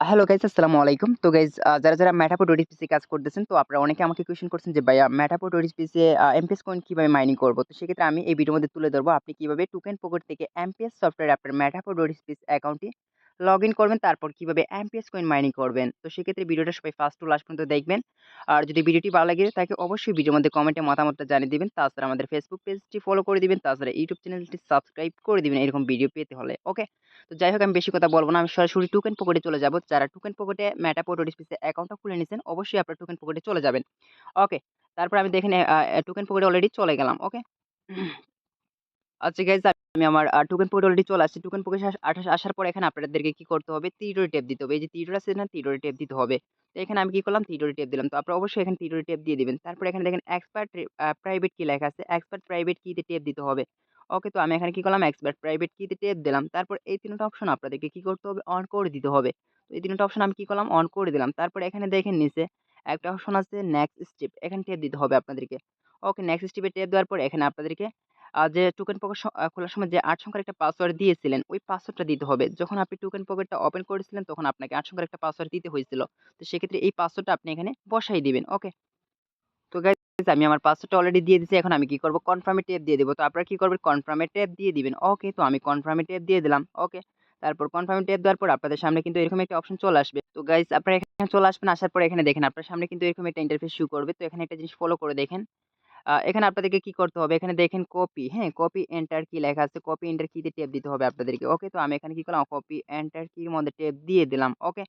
Hello guys আসসালামু আলাইকুম। তো গাইজ যারা, যারা Matterport ODPC কাজ করতেছেন তো আপনারা অনেকে আমাকে কোয়েশ্চেন করছেন যে ভাইয়া Matterport ODPC এমপিএস কয়েন কীভাবে মাইনিং করব তো সেক্ষেত্রে আমি এই ভিডিওর মধ্যে তুলে ধরবো আপনি কীভাবে টোকেন পকেট থেকে এমপিএস সফটওয়্যার আপনার Matterport ODPC অ্যাকাউন্টটি লগইন করবেন, তারপর কীভাবে MPS কয়েন মাইনিং করবেন। তো সেক্ষেত্রে ভিডিওটা সবাই ফার্স্ট টু লাস্ট পর্যন্ত দেখবেন। আর যদি ভিডিওটি ভালো লাগে থাকে অবশ্যই ভিডিওর মধ্যে কমেন্টে মতামতটা জানিয়ে দিবেন। তাছাড়া আমাদের ফেসবুক পেজটি ফলো করে দিবেন। তাছাড়া ইউটিউব চ্যানেলটি সাবস্ক্রাইব করে দিবেন এরকম ভিডিও পেতে হলে। ওকে? তো যাই হোক আমি বেশি কথা বলব না। আমি সরাসরি টোকেন পকেটে চলে যাব। যারা টোকেন পকেটে Matterport ODPC অ্যাকাউন্টটা খুলে নিছেন অবশ্যই আপনার টোকেন পকেটে চলে যাবেন। ওকে? তারপর আমি দেখেন টোকেন পকেটে অলরেডি চলে গেলাম। ওকে? আচ্ছা গাইস আমি আমার টোকেন পকেটে অলরেডি চলে আসছি। টোকেন পকেটে আস আঠাস আসার পর এখানে আপনাদেরকে কি করতে হবে? 3 ডটে ট্যাপ দিতে হবে। এই যে 3 আছে না 3 টেপ দিতে হবে। তো এখানে আমি কি করলাম 3 ডটে ট্যাপ দিলাম। তো আপনারা অবশ্যই এখানে 3 ডটে ট্যাপ দিয়ে দিবেন। তারপর এখানে দেখেন এক্সপার্ট প্রাইভেট কি লেখা আছে। এক্সপার্ট প্রাইভেট কিতে ট্যাপ দিতে হবে। ওকে তো আমি এখানে কি করলাম এক্সপার্ট প্রাইভেট কিতে ট্যাপ দিলাম। তারপর এই ৩ টা অপশন আপনাদেরকে কি করতে হবে? অন করে দিতে হবে। তো এই ৩ টা অপশন আমি কি করলাম? অন করে দিলাম। তারপর এখানে দেখেন নিচে একটা অপশন আছে নেক্সট স্টেপ এখানে টেপ দিতে হবে আপনাদেরকে। ওকে নেক্সট স্টেপে টেপ দেওয়ার পর এখানে আপনাদেরকে যে টোকেন পকেট খোলার সময় যে ৮ সংখ্যার একটা পাসওয়ার্ড দিয়েছিলেন, ওই পাসওয়ার্ডটা দিতে হবে। যখন আপনি টোকেন পকেটটা ওপেন করেছিলেন তখন আপনাকে ৮ সংখ্যার একটা পাসওয়ার্ড দিতে হয়েছিল। তো সেক্ষেত্রে এই পাসওয়ার্ডটা আপনি এখানে বসায় দিবেন। ওকে? তো গাইস আমি আমার পাসওয়ার্ডটা অলরেডি দিয়ে দিছি। এখন আমি কি করব? কনফার্ম ট্যাপ দিয়ে দিব। তো আপনারা কি করবেন? কনফার্ম ট্যাপ দিয়ে দিবেন। ওকে তো আমি কনফার্ম ট্যাপ দিয়ে দিলাম। ওকে? তারপর কনফার্ম ট্যাপ দেওয়ার পর আপনাদের সামনে কিন্তু এরকম একটা অপশন চলে আসবে। তো গাইস আপনারা এখানে চলে আসবেন। আসার পর এখানে দেখেন আপনার সামনে কিন্তু এরকম একটা ইন্টারফেস শো করবে। তো এখানে একটা জিনিস ফলো করে দেখেন। এখানে আপনাদেরকে কি করতে হবে? এখানে দেখেন কপি, হ্যাঁ? কপি এন্টার কি লেখা আছে। কপি এন্টার কিতে টেপ দিতে হবে আপনাদেরকে। ওকে? তো আমি এখানে কি করলাম? কপি এন্টার কির মধ্যে টেপ দিয়ে দিলাম। ওকে?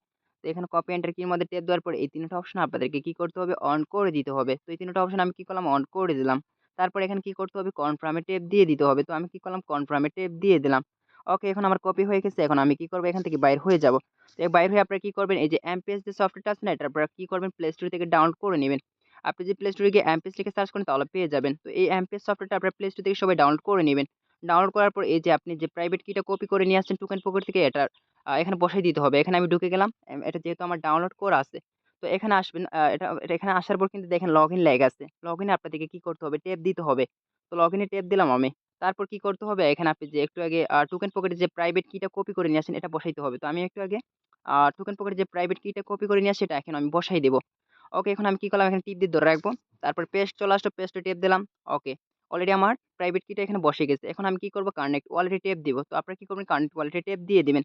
তো এখানে কপি এন্টার কির মধ্যে টেপ দেওয়ার পর এই তিনটা অপশন আপনাদেরকে কি করতে হবে? অন করে দিতে হবে। তো এই তিনটা অপশন আমি কি করলাম? অন করে দিলাম। তারপর এখানে কি করতে হবে? কনফার্ম টেপ দিয়ে দিতে হবে। তো আমি কি করলাম? কনফার্মে টেপ দিয়ে দিলাম। ওকে এখন আমার কপি হয়ে গেছে। এখন আমি কি করব? এখান থেকে বাইর হয়ে যাব। তো বাইর হয়ে আপনারা কি করবেন? এই যে এমপিএস যে সফটওয়্যারটা আছে না এটা আপনারা কি করবেন? প্লে স্টোর থেকে ডাউনলোড করে নিবেন। আপনি যদি প্লে স্টোরে গিয়ে MPS লিখে সার্চ করেন, তাহলে পেয়ে যাবেন। তো এই MPS সফটওয়্যারটা আপনারা প্লে স্টোর থেকে সবাই ডাউনলোড করে নিবেন। ডাউনলোড করার পর এই যে আপনি যে প্রাইভেট কিটা কপি করে নিয়ে আসছেন টোকেন পকেট থেকে, এটা এখানে বসায় দিতে হবে। এখানে আমি ঢুকে গেলাম। এটা যেহেতু আমার ডাউনলোড করা আছে। তো এখানে আসবেন এটা এখানে আসার পর কিন্তু দেখেন লগ ইন লেখা আছে। লগইনে আপনাদেরকে কি করতে হবে? ট্যাপ দিতে হবে। তো লগ ইনে ট্যাপ দিলাম আমি। তারপর কি করতে হবে? এখানে আপনি যে একটু আগে টোকেন পকেটে যে প্রাইভেট কিটা কপি করে নিয়ে আসেন এটা বসাইতে হবে। তো আমি একটু আগে টোকেন পকেটে যে প্রাইভেট কিটা কপি করে নিয়ে আসি এটা এখন আমি বসাই দেব। ওকে এখন আমি কি করলাম? এখানে টিপ দিয়ে ধরে রাখব। তারপর পেস্ট চলে আসলো, পেস্টে ট্যাপ দিলাম। ওকে। অলরেডি আমার প্রাইভেট কিটা এখানে বসে গেছে। এখন আমি কি করব? কানেক্ট ওয়ালেটে ট্যাপ দিব। তো আপনারা কি করবেন? কানেক্ট ওয়ালেটে ট্যাপ দিয়ে দিবেন।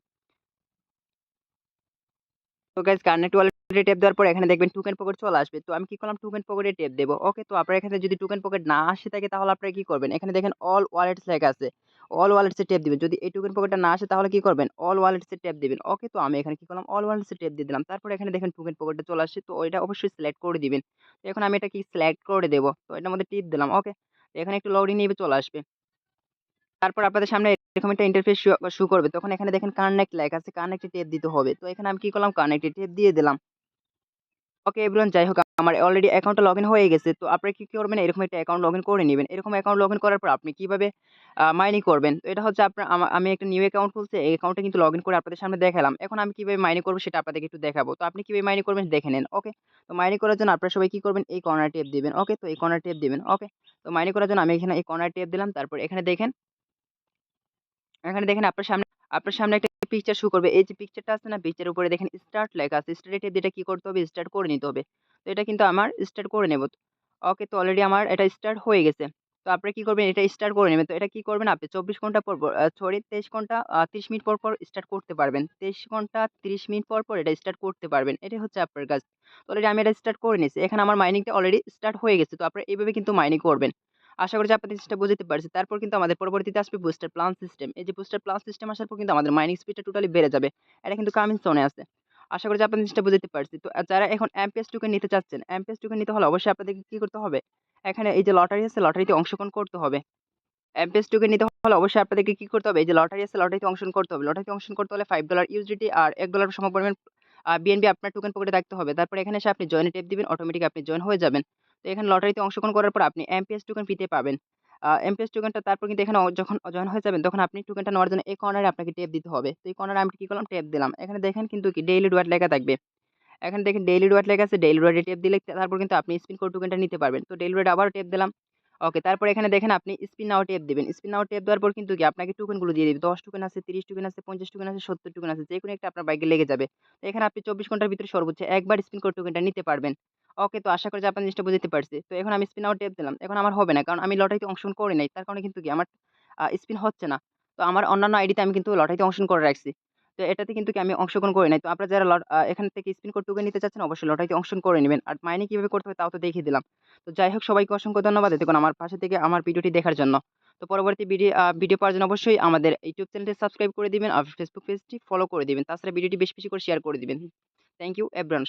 তো গাইস কানেক্ট ওয়ালেটে ট্যাপ দেওয়ার পর এখানে দেখবেন টোকেন পকেট চলে আসবে। তো আমি কি করলাম? টোকেন পকেটে টেপ দেবো ওকে তো আপনারা এখানে যদি টোকেন পকেট না আসে থাকে তাহলে আপনারা কি করবেন? এখানে দেখেন অল ওয়ালেটস লেখা আছে। অল ওয়ালেটস এ ট্যাপ দিবেন। যদি এই টোকেন পকেটটা না আসে, তাহলে কি করবেন? অল ওয়ালেটস এ ট্যাপ দিবেন। ওকে তো আমি এখানে কি করলাম? অল ওয়ালেটস এ ট্যাপ দিয়ে দিলাম। তারপর এখানে দেখেন টোকেন পকেটে চলে আসছে। তো এটা অবশ্যই সিলেক্ট করে দিবেন। তো এখন আমি এটা কি সিলেক্ট করে দেব। তো এটার মধ্যে টিপ দিলাম। ওকে। এখানে একটু লোডিং নিবে চলে আসবে। তারপর আপনাদের সামনে এরকম একটা ইন্টারফেস শো করবে। তখন এখানে দেখেন কানেক্ট লেখা আছে। কানেক্ট এ ট্যাপ দিতে হবে। তো এখানে আমি কি করলাম? কানেক্ট এ ট্যাপ দিয়ে দিলাম। ওকে এভরিওয়ান যাই হোক আমার অলরেডি অ্যাকাউন্টটা লগইন হয়ে গেছে। তো আপনারা কি করবেন? এরকম একটা অ্যাকাউন্ট লগইন করে নিবেন। এরকম অ্যাকাউন্ট লগইন করার পর আপনি কীভাবে মাইনিং করবেন? তো এটা হচ্ছে আপনার, আমি একটা নিউ অ্যাকাউন্ট খুলছি। এই অ্যাকাউন্টটা কিন্তু লগইন করে আপনাদের সামনে দেখালাম। এখন আমি কীভাবে মাইনিং করব সেটা আপনাদেরকে একটু দেখাবো। তো আপনি কীভাবে মাইনিং করবেন দেখে নেন। ওকে। তো মাইনিং করার জন্য আপনারা সবাই কি করবেন? এই কর্নার ট্যাপ দিবেন। ওকে তো এই কর্নার টেপ দিবেন। ওকে। তো মাইনিং করার জন্য আমি এখানে এই কর্নার ট্যাপ দিলাম। তারপর এখানে দেখেন এখানে দেখেন আপনার সামনে আপনার সামনে একটা পিকচার শো করবে। এই যে পিকচারটা আছে না? পিকচার উপরে দেখেন স্টার্ট লেখা আছে। স্টার্ট এটা কি করতে হবে? স্টার্ট করে নিতে হবে। তো এটা কিন্তু আমার স্টার্ট করে নেব। ওকে তো অলরেডি আমার এটা স্টার্ট হয়ে গেছে। তো আপনি কি করবেন? এটা স্টার্ট করে নেবেন। তো এটা কি করবেন আপনি ২৪ ঘণ্টা পর, পর সরি ২৩ ঘণ্টা ৩০ মিনিট পর, পর স্টার্ট করতে পারবেন। ২৩ ঘণ্টা ৩০ মিনিট পর, পর এটা স্টার্ট করতে পারবেন। এটাই হচ্ছে আপনার কাজ। তো অলরেডি আমি এটা স্টার্ট করে নিয়েছি। এখানে আমার মাইনিংটা অলরেডি স্টার্ট হয়ে গেছে। তো আপনারা এইভাবে কিন্তু মাইনিং করবেন। আশা করি যে আপনাদের জিনিসটা বুঝতে পারছি। তারপর কিন্তু আমাদের পরবর্তীতে আসবে বুস্টার প্লান সিস্টেম। এই যে বুস্টার প্লান সিস্টেম আসার পর কিন্তু আমাদের মাইনিং স্পিডটা টোটালি বেড়ে যাবে। এটা কিন্তু কামিং সুন আছে। আশা করি যে আপনাদের জিনিসটা বুঝতে পারছি। তো যারা এখন MPS টোকেন নিতে চাচ্ছেন, MPS টোকেন নিতে হলে অবশ্যই আপনাদেরকে কি করতে হবে? এখানে এই যে লটারি আছে লটারিতে অংশগ্রহণ করতে হবে। MPS টোকেন নিতে হলে অবশ্যই আপনাদেরকে কি করতে হবে? এই যে লটারি আছে লটারিতে অংশগ্রহণ করতে হবে। লটারিতে অংশগ্রহণ করতে হলে $5 USDT আর $1 সমপরিমাণ আ BNB আপনার টোকেন পকেটে রাখতে হবে। তারপর এখানে এসে আপনি জয়েন এ ট্যাপ দিবেন। অটোমেটিক আপনি জয়েন হয়ে যাবেন। তো এখানে লটারিতে অংশগ্রহণ করার পর আপনি MPS টোকেন ফ্রিতে পাবেন। MPS টোকেনটা তারপর কিন্তু এখানে যখন জয়েন হয়ে যাবেন তখন আপনি টোকেনটা নেওয়ার জন্য এই কর্নারে আপনাকে টেপ দিতে হবে। তো এই কর্নারে আমি কি করলাম? টেপ দিলাম। এখানে দেখেন কিন্তু কি ডেইলি রিওয়ার্ড লেখা থাকবে। এখানে দেখেন ডেইলি রিওয়ার্ড লেখা আছে। ডেইলি রিওয়ার্ডে টেপ দিলে তারপর কিন্তু আপনি স্পিন করে টোকেনটা নিতে পারবেন। তো ডেইলি রিওয়ার্ডে আবারও ট্যাপ দিলাম। ওকে তারপর এখানে দেখেন আপনি স্পিন নাও টেপ দেবেন স্পিন নাও টেপ দেওয়ার পর কিন্তু কি আপনাকে টোকেনগুলো দিয়ে দিবে। ১০ টোকেন আছে, ৩০ টোকেন আছে, ৫০ টোকেন আছে, ৭০ টোকেন আছে। যেকোনো একটা আপনার বাইকে লেগে যাবে। এখানে আপনি ২৪ ঘণ্টার ভিতরে সর্বোচ্চ একবার স্পিন করে টোকেনটা নিতে পারবেন। ওকে তো আশা করি যে আপনার জিনিসটা বুঝতে পারছি। তো এখন আমি স্পিন নাও ট্যাপ দিলাম। এখন আমার হবে না। কারণ আমি লটারিতে অংশগ্রহণ করি নাই। তার কারণে কিন্তু কি আমার স্পিন হচ্ছে না। তো আমার অন্যান্য আইডিতে আমি কিন্তু লটারিতে অংশগ্রহণ করে রাখছি। তো এটাতে কিন্তু কি আমি অংশগ্রহণ করি নাই। তো আপনারা যারা এখান থেকে স্পিন টোকেন নিতে চাচ্ছেন অবশ্যই লটারিতে অংশগ্রহণ করে নেবেন আর মাইনে কীভাবে করতে হবে তাও তো দেখিয়ে দিলাম। তো যাই হোক সবাইকে অসংখ্য ধন্যবাদ দেখুন আমার পাশে থেকে আমার ভিডিওটি দেখার জন্য। তো পরবর্তী ভিডিও ভিডিও পাওয়ার জন্য অবশ্যই আমাদের ইউটিউব চ্যানেলটি সাবস্ক্রাইব করে দিবেন আর ফেসবুক পেজটি ফলো করে দিবেন। তাছাড়া ভিডিওটি বেশি, বেশি করে শেয়ার করে দিবেন। Thank you everyone.